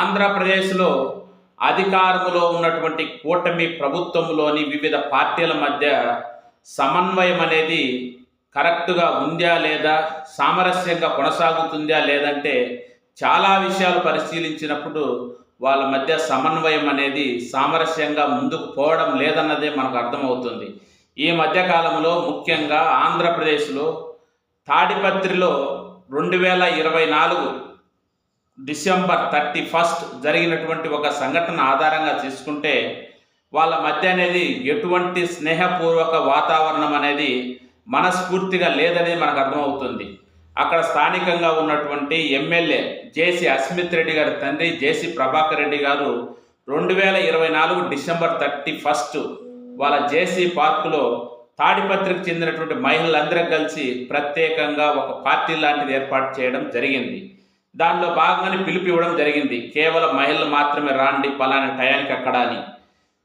ఆంధ్రప్రదేశ్లో అధికారంలో ఉన్నటువంటి కూటమి ప్రభుత్వంలోని వివిధ పార్టీల మధ్య సమన్వయం అనేది కరెక్ట్గా ఉందా లేదా సామరస్యంగా కొనసాగుతుందా లేదంటే చాలా విషయాలు పరిశీలించినప్పుడు వాళ్ళ మధ్య సమన్వయం అనేది సామరస్యంగా ముందుకు పోవడం లేదన్నదే మనకు అర్థమవుతుంది. ఈ మధ్యకాలంలో ముఖ్యంగా ఆంధ్రప్రదేశ్లో తాడిపత్రిలో రెండు వేల ఇరవై నాలుగు డిసెంబర్ థర్టీ ఫస్ట్ జరిగినటువంటి ఒక సంఘటన ఆధారంగా తీసుకుంటే వాళ్ళ మధ్య అనేది ఎటువంటి స్నేహపూర్వక వాతావరణం అనేది మనస్ఫూర్తిగా లేదనేది మనకు అర్థమవుతుంది. అక్కడ స్థానికంగా ఉన్నటువంటి ఎమ్మెల్యే జేసీ అస్మిత్ రెడ్డి గారి తండ్రి జేసీ ప్రభాకర్ రెడ్డి గారు రెండు వేల ఇరవై నాలుగు డిసెంబర్ థర్టీ ఫస్ట్ వాళ్ళ జేసీ పార్కులో తాడిపత్రికి చెందినటువంటి మహిళలందరూ కలిసి ప్రత్యేకంగా ఒక పార్టీ లాంటిది ఏర్పాటు చేయడం జరిగింది. దానిలో భాగంగానే పిలుపు ఇవ్వడం జరిగింది. కేవలం మహిళలు మాత్రమే రాండి పలానా టయానికి అక్కడ అని.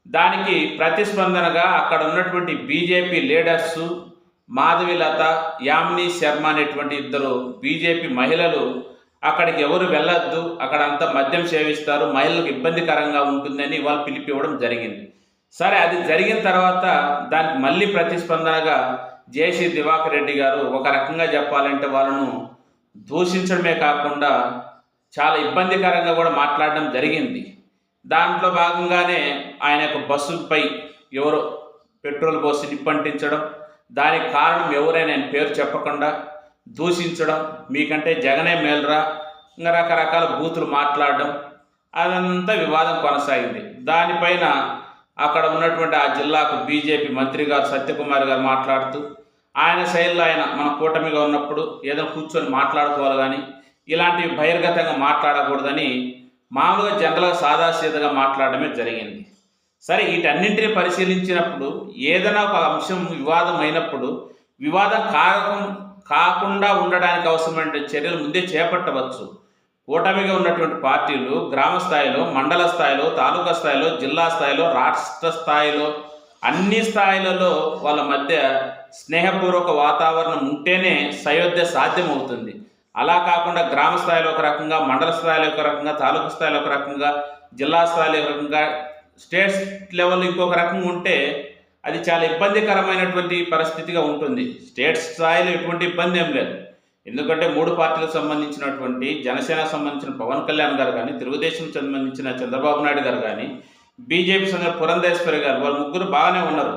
దానికి ప్రతిస్పందనగా అక్కడ ఉన్నటువంటి బీజేపీ లీడర్స్ మాధవిలత యామిని శర్మ అనేటువంటి ఇద్దరు బీజేపీ మహిళలు అక్కడికి ఎవరు వెళ్ళొద్దు అక్కడ అంతా మద్యం సేవిస్తారు మహిళలకు ఇబ్బందికరంగా ఉంటుందని వాళ్ళు పిలిపి ఇవ్వడం జరిగింది. సరే అది జరిగిన తర్వాత దానికి మళ్ళీ ప్రతిస్పందనగా జేసీ దివాకర్ రెడ్డి గారు ఒక రకంగా చెప్పాలంటే వాళ్ళను దూషించడమే కాకుండా చాలా ఇబ్బందికరంగా కూడా మాట్లాడడం జరిగింది. దాంట్లో భాగంగానే ఆయన యొక్క బస్సుపై ఎవరో పెట్రోల్ పోసి నిప్పంటించడం దానికి కారణం ఎవరైనా ఆయన పేరు చెప్పకుండా దూషించడం మీకంటే జగనే మేలరా ఇంకా రకరకాల బూతులు మాట్లాడడం అదంతా వివాదం కొనసాగింది. దానిపైన అక్కడ ఉన్నటువంటి ఆ జిల్లాకు బీజేపీ మంత్రి గారు సత్యకుమార్ గారు మాట్లాడుతూ ఆయన శైలిలో ఆయన మన కూటమిగా ఉన్నప్పుడు ఏదో కూర్చొని మాట్లాడుకోవాలి కానీ ఇలాంటివి బహిర్గతంగా మాట్లాడకూడదని మామూలుగా జనరల్గా సాదాసీదగా మాట్లాడమే జరిగింది. సరే వీటన్నింటినీ పరిశీలించినప్పుడు ఏదైనా ఒక అంశం వివాదం అయినప్పుడు వివాదం కాకం కాకుండా ఉండడానికి అవసరమైన చర్యలు ముందే చేపట్టవచ్చు. కూటమిగా ఉన్నటువంటి పార్టీలు గ్రామ స్థాయిలో మండల స్థాయిలో తాలూకా స్థాయిలో జిల్లా స్థాయిలో రాష్ట్ర స్థాయిలో అన్ని స్థాయిలలో వాళ్ళ మధ్య స్నేహపూర్వక వాతావరణం ఉంటేనే సయోధ్య సాధ్యమవుతుంది. అలా కాకుండా గ్రామ స్థాయిలో ఒక రకంగా మండల స్థాయిలో ఒక రకంగా తాలూకా స్థాయిలో ఒక రకంగా జిల్లా స్థాయిలో ఒక రకంగా స్టేట్ లెవెల్ ఇంకొక రకంగా ఉంటే అది చాలా ఇబ్బందికరమైనటువంటి పరిస్థితిగా ఉంటుంది. స్టేట్ స్థాయిలో ఎటువంటి ఇబ్బంది ఏం లేదు. ఎందుకంటే మూడు పార్టీలకు సంబంధించినటువంటి జనసేన సంబంధించిన పవన్ కళ్యాణ్ గారు కానీ తెలుగుదేశం సంబంధించిన చంద్రబాబు నాయుడు గారు కానీ బీజేపీ సంఘ పురంధేశ్వరి గారు వాళ్ళు ముగ్గురు బాగానే ఉన్నారు.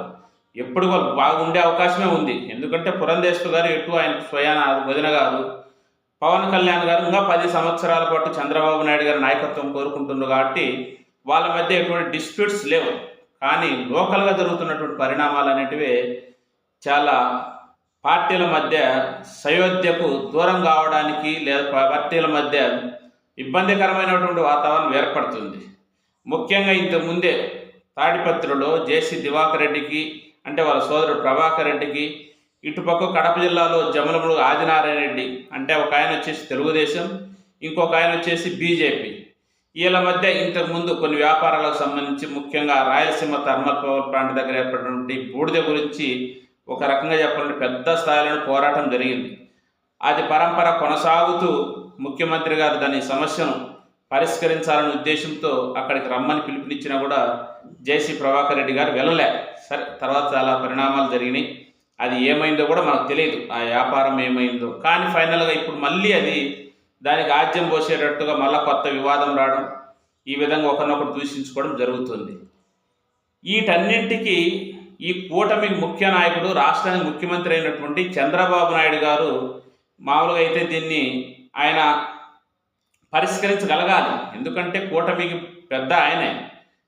ఎప్పుడు బాగుండే అవకాశమే ఉంది. ఎందుకంటే పురంధేశ్వరి గారు ఎటు ఆయన స్వయాన భజన గారు పవన్ కళ్యాణ్ గారు ఇంకా పది సంవత్సరాల పాటు చంద్రబాబు నాయుడు గారి నాయకత్వం కోరుకుంటున్నారు కాబట్టి వాళ్ళ మధ్య ఎటువంటి డిస్ప్యూట్స్ లేవు. కానీ లోకల్గా జరుగుతున్నటువంటి పరిణామాలు అనేటివి చాలా పార్టీల మధ్య సయోధ్యకు దూరం కావడానికి లేదా పార్టీల మధ్య ఇబ్బందికరమైనటువంటి వాతావరణం ఏర్పడుతుంది. ముఖ్యంగా ఇంతకుముందే తాడిపత్రిలో జేసీ దివాకర్ రెడ్డికి అంటే వాళ్ళ సోదరుడు ప్రభాకర్ రెడ్డికి ఇటుపక్క కడప జిల్లాలో జమలముడు ఆదినారాయణ రెడ్డి అంటే ఒక ఆయన వచ్చేసి తెలుగుదేశం ఇంకొక ఆయన వచ్చేసి బీజేపీ. వీళ్ళ మధ్య ఇంతకుముందు కొన్ని వ్యాపారాలకు సంబంధించి ముఖ్యంగా రాయలసీమ థర్మల్ పవర్ ప్లాంట్ దగ్గర ఏర్పడినటువంటి బూడిద గురించి ఒక రకంగా చెప్పాలంటే పెద్ద స్థాయిలో పోరాటం జరిగింది. అది పరంపర కొనసాగుతూ ముఖ్యమంత్రి గారు దాని సమస్యను పరిష్కరించాలనే ఉద్దేశంతో అక్కడికి రమ్మని పిలుపునిచ్చినా కూడా జేసీ ప్రభాకర్ రెడ్డి గారు వెళ్ళలే. సరే తర్వాత చాలా పరిణామాలు జరిగినాయి. అది ఏమైందో కూడా మనకు తెలియదు. ఆ వ్యాపారం ఏమైందో. కానీ ఫైనల్గా ఇప్పుడు మళ్ళీ అది దానికి ఆజ్యం పోసేటట్టుగా మళ్ళీ కొత్త వివాదం రావడం ఈ విధంగా ఒకరినొకరు దూషించుకోవడం జరుగుతుంది. వీటన్నింటికి ఈ కూటమికి ముఖ్య నాయకుడు రాష్ట్రానికి ముఖ్యమంత్రి అయినటువంటి చంద్రబాబు నాయుడు గారు మామూలుగా అయితే దీన్ని ఆయన పరిష్కరించగలగాలి. ఎందుకంటే కూటమికి పెద్ద ఆయనే.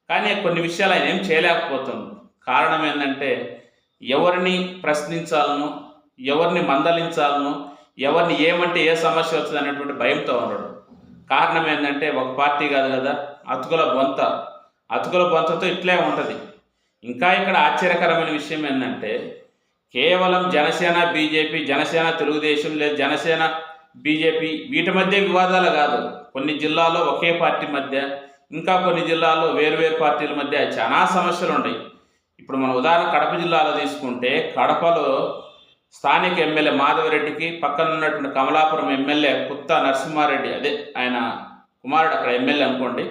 కానీ కొన్ని విషయాలు ఆయన ఏం చేయలేకపోతుంది. కారణం ఏంటంటే ఎవరిని ప్రశ్నించాలనో ఎవరిని మందలించాలను ఎవరిని ఏమంటే ఏ సమస్య వచ్చింది అనేటువంటి భయంతో ఉన్నాడు. కారణం ఏంటంటే ఒక పార్టీ కాదు కదా అతుకుల బొంత. అతుకుల బొంతతో ఇట్లే ఉంటుంది. ఇంకా ఇక్కడ ఆశ్చర్యకరమైన విషయం ఏంటంటే కేవలం జనసేన బీజేపీ జనసేన తెలుగుదేశం లేదా జనసేన బీజేపీ వీటి మధ్య వివాదాలు కాదు. కొన్ని జిల్లాల్లో ఒకే పార్టీ మధ్య ఇంకా కొన్ని జిల్లాల్లో వేరు వేరు పార్టీల మధ్య చాలా సమస్యలు ఉన్నాయి. ఇప్పుడు మన ఉదాహరణ కడప జిల్లాలో తీసుకుంటే కడపలో స్థానిక ఎమ్మెల్యే మాధవరెడ్డికి పక్కన ఉన్నటువంటి కమలాపురం ఎమ్మెల్యే పుత్త నరసింహారెడ్డి అదే ఆయన కుమారుడు అక్కడ ఎమ్మెల్యే అనుకోండి.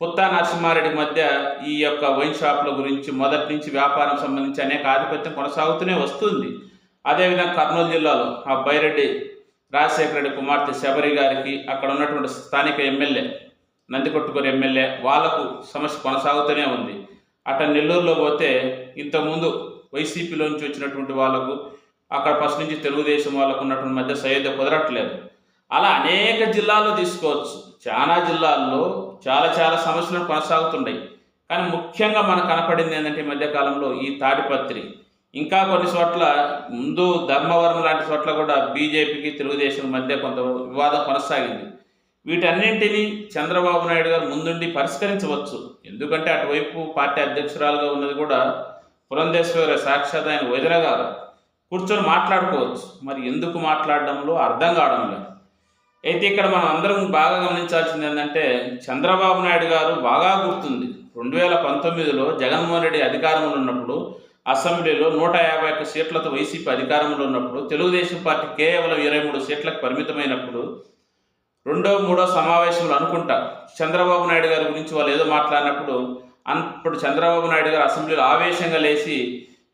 పుత్తా నరసింహారెడ్డి మధ్య ఈ యొక్క వైన్ షాపుల గురించి మొదటి నుంచి వ్యాపారం సంబంధించి అనేక ఆధిపత్యం కొనసాగుతూనే వస్తుంది. అదేవిధంగా కర్నూలు జిల్లాలో ఆ బైరెడ్డి రాజశేఖర రెడ్డి కుమార్తె శబరి గారికి అక్కడ ఉన్నటువంటి స్థానిక ఎమ్మెల్యే నందికొట్టుకూరు ఎమ్మెల్యే వాళ్ళకు సమస్య కొనసాగుతూనే ఉంది. అట నెల్లూరులో పోతే ఇంతకుముందు వైసీపీలోంచి వచ్చినటువంటి వాళ్ళకు అక్కడ ఫస్ట్ నుంచి తెలుగుదేశం వాళ్ళకు ఉన్నటువంటి మధ్య సయోధ్య కుదరట్లేదు. అలా అనేక జిల్లాల్లో తీసుకోవచ్చు. చాలా జిల్లాల్లో చాలా చాలా సమస్యలు కొనసాగుతున్నాయి కానీ ముఖ్యంగా మనకు కనపడింది ఏంటంటే ఈ మధ్యకాలంలో ఈ తాడిపత్రి ఇంకా కొన్ని చోట్ల ముందు ధర్మవరం లాంటి చోట్ల కూడా బీజేపీకి తెలుగుదేశం మధ్య కొంత వివాదం కొనసాగింది. వీటన్నింటినీ చంద్రబాబు నాయుడు గారు ముందుండి పరిష్కరించవచ్చు. ఎందుకంటే అటువైపు పార్టీ అధ్యక్షురాలుగా ఉన్నది కూడా పురంధేశ్వరి సాక్షాత్ ఆయన వదిన గారు. కూర్చొని మాట్లాడుకోవచ్చు. మరి ఎందుకు మాట్లాడడంలో అర్థం కావడం లేదు. అయితే ఇక్కడ మనం అందరం బాగా గమనించాల్సింది ఏంటంటే చంద్రబాబు నాయుడు గారు బాగా గుర్తుంది. రెండు వేల పంతొమ్మిదిలో జగన్మోహన్ రెడ్డి అధికారంలో ఉన్నప్పుడు అసెంబ్లీలో నూట యాభై ఒక్క సీట్లతో వైసీపీ అధికారంలో ఉన్నప్పుడు తెలుగుదేశం పార్టీ కేవలం ఇరవై మూడు సీట్లకు పరిమితమైనప్పుడు రెండో మూడో సమావేశంలో అనుకుంటా చంద్రబాబు నాయుడు గారి గురించి వాళ్ళు ఏదో మాట్లాడినప్పుడు అప్పుడు చంద్రబాబు నాయుడు గారు అసెంబ్లీలో ఆవేశంగా లేచి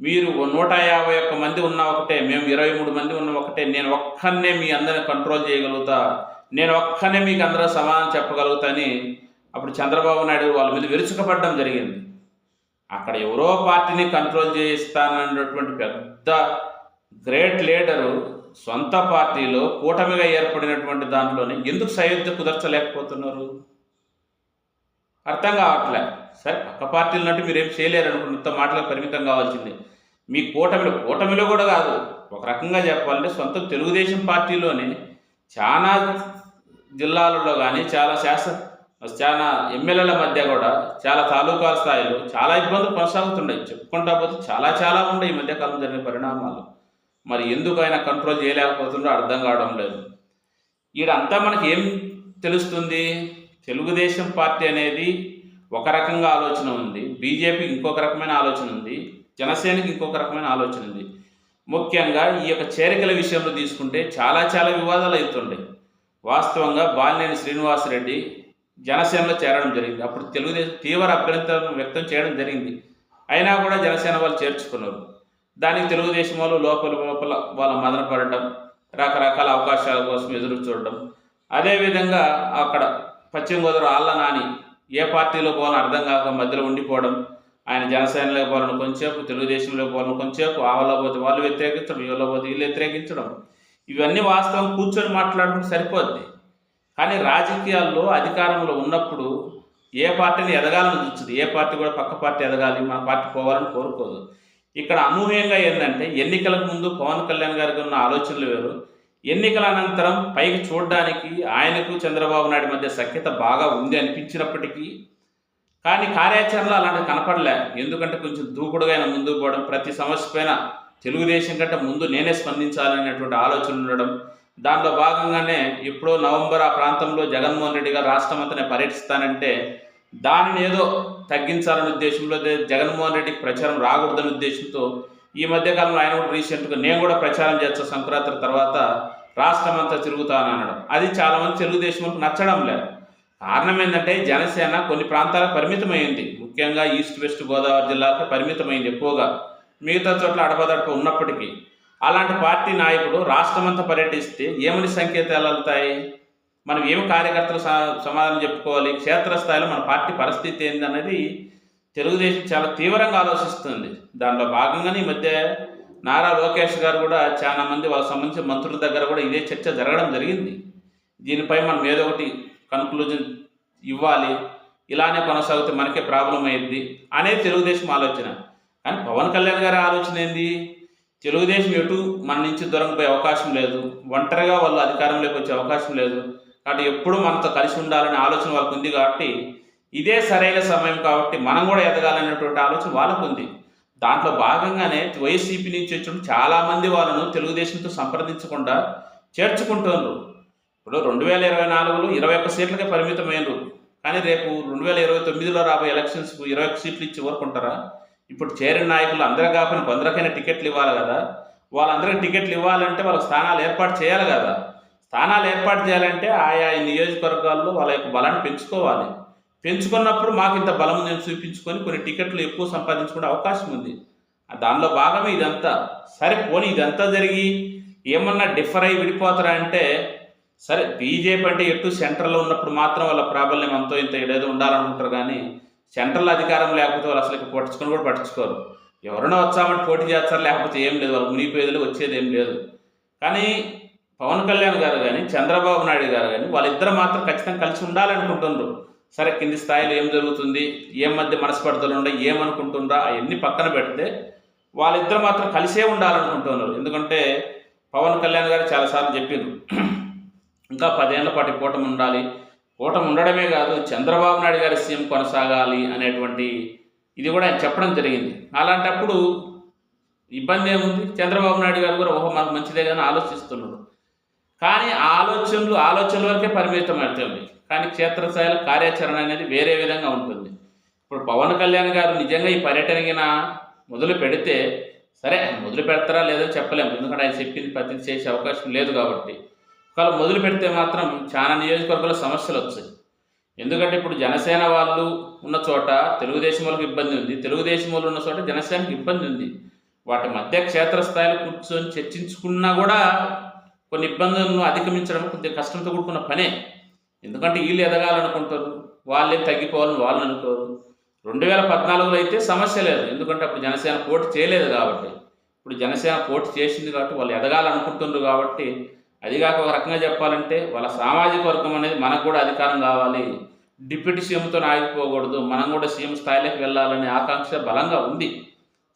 మీరు నూట యాభై ఒక్క మంది ఉన్న ఒకటే మేము ఇరవై మూడు మంది ఉన్న ఒకటే నేను ఒక్కనే మీ అందరిని కంట్రోల్ చేయగలుగుతా నేను ఒక్కనే మీకు అందరూ సమాధానం చెప్పగలుగుతా అని అప్పుడు చంద్రబాబు నాయుడు వాళ్ళ మీద విరుచుకపడడం జరిగింది. అక్కడ ఎవరో పార్టీని కంట్రోల్ చేయిస్తానన్నటువంటి పెద్ద గ్రేట్ లీడరు సొంత పార్టీలో కూటమిగా ఏర్పడినటువంటి దాంట్లోనే ఎందుకు సయోధ్య కుదర్చలేకపోతున్నారు? అర్థం కావట్లే. సరే పక్క పార్టీలు నటు మీరేం చేయలేరు అనుకున్నంత మాటలకు పరిమితం కావాల్సిందే. మీ కూటమిలో కూటమిలో కూడా కాదు ఒక రకంగా చెప్పాలంటే సొంత తెలుగుదేశం పార్టీలోనే చాలా జిల్లాలలో కానీ చాలా శాసన చాలా ఎమ్మెల్యేల మధ్య కూడా చాలా తాలూకా స్థాయిలో చాలా ఇబ్బందులు కొనసాగుతున్నాయి. చెప్పుకుంటా పోతే చాలా చాలా ఉన్నాయి ఈ మధ్యకాలం జరిగిన పరిణామాలు. మరి ఎందుకు ఆయన కంట్రోల్ చేయలేకపోతుండో అర్థం కావడం లేదు. ఈడంతా మనకి ఏం తెలుస్తుంది? తెలుగుదేశం పార్టీ అనేది ఒక రకంగా ఆలోచన ఉంది. బీజేపీ ఇంకొక రకమైన ఆలోచన ఉంది. జనసేనకి ఇంకొక రకమైన ఆలోచన ఉంది. ముఖ్యంగా ఈ యొక్క చేరికల విషయంలో తీసుకుంటే చాలా చాలా వివాదాలు అవుతుండే వాస్తవంగా బాలినేని శ్రీనివాసరెడ్డి జనసేనలో చేరడం జరిగింది. అప్పుడు తెలుగుదేశం తీవ్ర అభ్యంతరం వ్యక్తం చేయడం జరిగింది. అయినా కూడా జనసేన వాళ్ళు చేర్చుకున్నారు. దానికి తెలుగుదేశం వాళ్ళు లోపల లోపల వాళ్ళ మదన పడటం రకరకాల అవకాశాల కోసం ఎదురు చూడటం. అదేవిధంగా అక్కడ పశ్చిమ గోదావరి ఆళ్ళ నాని ఏ పార్టీలో పోవాలని అర్థం కాక మధ్యలో ఉండిపోవడం ఆయన జనసేనలో పోవాలని కొంచెంసేపు తెలుగుదేశంలో పోవాలని కొంచెంసేపు ఆవలో పోతే వాళ్ళు వ్యతిరేకించడం వీళ్ళలో పోతే వీళ్ళు వ్యతిరేకించడం. ఇవన్నీ వాస్తవం కూర్చొని మాట్లాడడం సరిపోద్ది. కానీ రాజకీయాల్లో అధికారంలో ఉన్నప్పుడు ఏ పార్టీని ఎదగాలని చూస్తుంది? ఏ పార్టీ కూడా పక్క పార్టీ ఎదగాలి మన పార్టీ పోవాలని కోరుకోదు. ఇక్కడ అనూహ్యంగా ఏంటంటే ఎన్నికలకు ముందు పవన్ కళ్యాణ్ గారికి ఉన్న ఆలోచనలు వేరు. ఎన్నికల అనంతరం పైకి చూడడానికి ఆయనకు చంద్రబాబు నాయుడు మధ్య సఖ్యత బాగా ఉంది అనిపించినప్పటికీ కానీ కార్యాచరణలో అలాంటి కనపడలే. ఎందుకంటే కొంచెం దూకుడుగా ఆయన ముందుకు పోవడం ప్రతి సమస్య పైన తెలుగుదేశం కంటే ముందు నేనే స్పందించాలనేటువంటి ఆలోచన ఉండడం దాంట్లో భాగంగానే ఎప్పుడో నవంబర్ ఆ ప్రాంతంలో జగన్మోహన్ రెడ్డి గారు రాష్ట్రం అంతా పర్యటిస్తానంటే దానిని ఏదో తగ్గించాలనే ఉద్దేశంలో జగన్మోహన్ రెడ్డికి ప్రచారం రాకూడదనే ఉద్దేశంతో ఈ మధ్యకాలంలో ఆయన కూడా రీసెంట్గా నేను కూడా ప్రచారం చేస్తా సంక్రాంతి తర్వాత రాష్ట్రం అంతా తిరుగుతాను అనడం అది చాలామంది తెలుగుదేశంకి నచ్చడం లేదు. కారణం ఏంటంటే జనసేన కొన్ని ప్రాంతాలకు పరిమితమైంది. ముఖ్యంగా ఈస్ట్ వెస్ట్ గోదావరి జిల్లాకు పరిమితమైంది ఎక్కువగా. మిగతా చోట్ల అడపదడప ఉన్నప్పటికీ అలాంటి పార్టీ నాయకుడు రాష్ట్రమంతా పర్యటిస్తే ఏమని సంకేతాలు వెళ్తాయి మనం ఏమి కార్యకర్తలు సమాధానం చెప్పుకోవాలి? క్షేత్రస్థాయిలో మన పార్టీ పరిస్థితి ఏందన్నది తెలుగుదేశం చాలా తీవ్రంగా ఆలోచిస్తుంది. దానిలో భాగంగానే ఈ మధ్య నారా లోకేష్ గారు కూడా చాలా మంది వాళ్ళకి సంబంధించిన మంత్రుల దగ్గర కూడా ఇదే చర్చ జరగడం జరిగింది. దీనిపై మనం ఏదో ఒకటి కన్క్లూజన్ ఇవ్వాలి. ఇలానే కొనసాగితే మనకే ప్రాబ్లం అయ్యింది అనేది తెలుగుదేశం ఆలోచన. కానీ పవన్ కళ్యాణ్ గారి ఆలోచన ఏంది? తెలుగుదేశం ఎటు మన నుంచి దూరం పోయే అవకాశం లేదు. ఒంటరిగా వాళ్ళు అధికారంలోకి వచ్చే అవకాశం లేదు. కాబట్టి ఎప్పుడూ మనతో కలిసి ఉండాలనే ఆలోచన వాళ్ళకు ఉంది కాబట్టి ఇదే సరైన సమయం కాబట్టి మనం కూడా ఎదగాలనేటువంటి ఆలోచన వాళ్ళకు ఉంది. దాంట్లో భాగంగానే వైసీపీ నుంచి వచ్చిన చాలామంది వాళ్ళను తెలుగుదేశంతో సంప్రదించకుండా చేర్చుకుంటున్నారు ఇప్పుడు రెండు వేల ఇరవై నాలుగులో ఇరవై ఒక్క సీట్లకే పరిమితమైనరు కానీ రేపు రెండు వేల ఇరవై తొమ్మిదిలో రాబోయే ఎలక్షన్స్కు ఇరవై ఒక్క సీట్లు ఇచ్చి ఊరుకుంటారా ఇప్పుడు చేరిన నాయకులు అందరూ కాకుండా కొందరికైనా టికెట్లు ఇవ్వాలి కదా. వాళ్ళందరికీ టికెట్లు ఇవ్వాలంటే వాళ్ళకి స్థానాలు ఏర్పాటు చేయాలి కదా. స్థానాలు ఏర్పాటు చేయాలంటే ఆయా నియోజకవర్గాల్లో వాళ్ళ యొక్క బలాన్ని పెంచుకోవాలి. పెంచుకున్నప్పుడు మాకు ఇంత బలం నేను చూపించుకొని కొన్ని టికెట్లు ఎక్కువ సంపాదించుకునే అవకాశం ఉంది. దానిలో భాగమే ఇదంతా. సరే పోనీ ఇదంతా జరిగి ఏమన్నా డిఫర్ అయి విడిపోతారా అంటే సరే బీజేపీ అంటే ఎటు సెంటర్లో ఉన్నప్పుడు మాత్రం వాళ్ళ ప్రాబల్యం అంతో ఇంత ఏదో ఉండాలనుకుంటారు కానీ సెంట్రల్ అధికారం లేకపోతే వాళ్ళు అసలు పట్టించుకొని కూడా పట్టించుకోరు. ఎవరైనా వచ్చామంటే పోటీ చేస్తారు లేకపోతే ఏం లేదు. వాళ్ళు మునిగిపోయేది వచ్చేది ఏం లేదు. కానీ పవన్ కళ్యాణ్ గారు కానీ చంద్రబాబు నాయుడు గారు కానీ వాళ్ళిద్దరు మాత్రం ఖచ్చితంగా కలిసి ఉండాలనుకుంటున్నారు సరే కింది స్థాయిలో ఏం జరుగుతుంది? ఏం మధ్య మనస్పర్ధలు ఉన్నాయి ఏమనుకుంటుండ్రా? అవన్నీ పక్కన పెడితే వాళ్ళిద్దరు మాత్రం కలిసే ఉండాలనుకుంటున్నారు. ఎందుకంటే పవన్ కళ్యాణ్ గారు చాలాసార్లు చెప్పిండ్రు ఇంకా పదేళ్ళ పాటు కూటమి ఉండాలి. కూటమి ఉండడమే కాదు చంద్రబాబు నాయుడు గారి సీఎం కొనసాగాలి అనేటువంటి ఇది కూడా ఆయన చెప్పడం జరిగింది. అలాంటప్పుడు ఇబ్బంది ఏముంది? చంద్రబాబు నాయుడు గారు కూడా ఓహో మాకు మంచిదే కానీ ఆలోచిస్తున్నాడు కానీ ఆ ఆలోచనలు ఆలోచనల వరకే పరిమితం అవుతుంది. కానీ క్షేత్రస్థాయిలో కార్యాచరణ అనేది వేరే విధంగా ఉంటుంది. ఇప్పుడు పవన్ కళ్యాణ్ గారు నిజంగా ఈ పర్యటనకిన మొదలు పెడితే సరే మొదలు పెడతారా లేదో చెప్పలేము. ఎందుకంటే ఆయన చెప్పింది ప్రతి చేసే అవకాశం లేదు కాబట్టి. ఒకవేళ మొదలు పెడితే మాత్రం చాలా నియోజకవర్గాల సమస్యలు వచ్చాయి ఎందుకంటే ఇప్పుడు జనసేన వాళ్ళు ఉన్న చోట తెలుగుదేశం వాళ్ళకి ఇబ్బంది ఉంది. తెలుగుదేశం వాళ్ళు ఉన్న చోట జనసేనకి ఇబ్బంది ఉంది. వాటి మధ్య క్షేత్రస్థాయిలో కూర్చొని చర్చించుకున్నా కూడా కొన్ని ఇబ్బందులను అధిగమించడం కొద్దిగా కష్టంతో కూడుకున్న పనే. ఎందుకంటే వీళ్ళు ఎదగాలనుకుంటారు. వాళ్ళే తగ్గిపోవాలని వాళ్ళు అనుకోరు. రెండు వేల పద్నాలుగులో అయితే సమస్య లేదు. ఎందుకంటే అప్పుడు జనసేన పోటీ చేయలేదు కాబట్టి. ఇప్పుడు జనసేన పోటీ చేసింది కాబట్టి వాళ్ళు ఎదగాలనుకుంటున్నారు కాబట్టి అదిగాక ఒక రకంగా చెప్పాలంటే వాళ్ళ సామాజిక వర్గం అనేది మనకు కూడా అధికారం కావాలి. డిప్యూటీ సీఎంతో ఆగిపోకూడదు. మనం కూడా సీఎం స్థాయిలోకి వెళ్ళాలనే ఆకాంక్ష బలంగా ఉంది.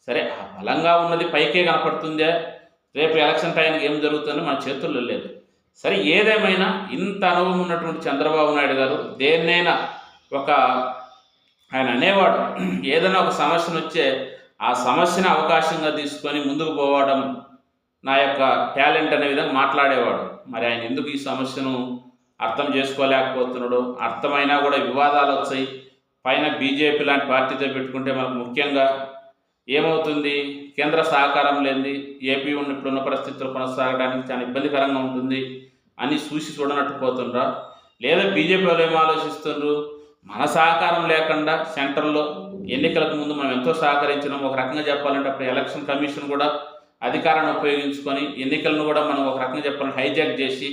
సరే ఆ బలంగా ఉన్నది పైకే కనపడుతుందే. రేపు ఎలక్షన్ టైంకి ఏం జరుగుతుందో మన చేతుల్లో లేదు. సరే ఏదేమైనా ఇంత అనుభవం ఉన్నటువంటి చంద్రబాబు నాయుడు గారు దేన్నైనా ఒక ఆయన అనేవాడు ఏదైనా ఒక సమస్యను వచ్చే ఆ సమస్యను అవకాశంగా తీసుకొని ముందుకు పోవడం నా యొక్క టాలెంట్ అనే విధంగా మాట్లాడేవాడు. మరి ఆయన ఎందుకు ఈ సమస్యను అర్థం చేసుకోలేకపోతున్నాడు అర్థమైనా కూడా వివాదాలు వచ్చాయి. పైన బీజేపీ లాంటి పార్టీతో పెట్టుకుంటే మనకు ముఖ్యంగా ఏమవుతుంది? కేంద్ర సహకారం లేనిది ఏపీ ఉన్న ఇప్పుడున్న పరిస్థితులు కొనసాగడానికి చాలా ఇబ్బందికరంగా ఉంటుంది అని చూసి చూడనట్టు పోతుండ్రా. లేదా బీజేపీ వాళ్ళు ఏం ఆలోచిస్తుండ్రు? మన సహకారం లేకుండా సెంటర్లో ఎన్నికలకు ముందు మనం ఎంతో సహకరించినాం. ఒక రకంగా చెప్పాలంటే అప్పుడు ఎలక్షన్ కమిషన్ కూడా అధికారాన్ని ఉపయోగించుకొని ఎన్నికలను కూడా మనం ఒక రకంగా చెప్పాలని హైజాక్ చేసి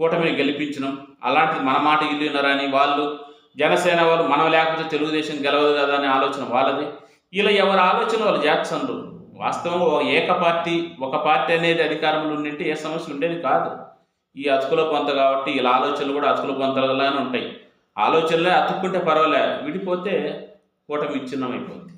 కూటమిని గెలిపించడం. అలాంటిది మన మాట ఇల్లు వాళ్ళు జనసేన వాళ్ళు మనం లేకపోతే తెలుగుదేశం గెలవదు కదా అనే ఆలోచన వాళ్ళది. ఇలా ఎవరి ఆలోచన వాళ్ళు చేస్తున్నారు వాస్తవంగా ఏక పార్టీ ఒక పార్టీ అనేది అధికారంలో ఉండింటే ఏ సమస్య ఉండేది కాదు. ఈ అతుకుల పొంత కాబట్టి ఇలా ఆలోచనలు కూడా అతుకుల పొంతలుగానే ఉంటాయి. ఆలోచనలే అతుక్కుంటే పర్వాలే విడిపోతే కూటమి విచ్ఛిన్నం అయిపోతుంది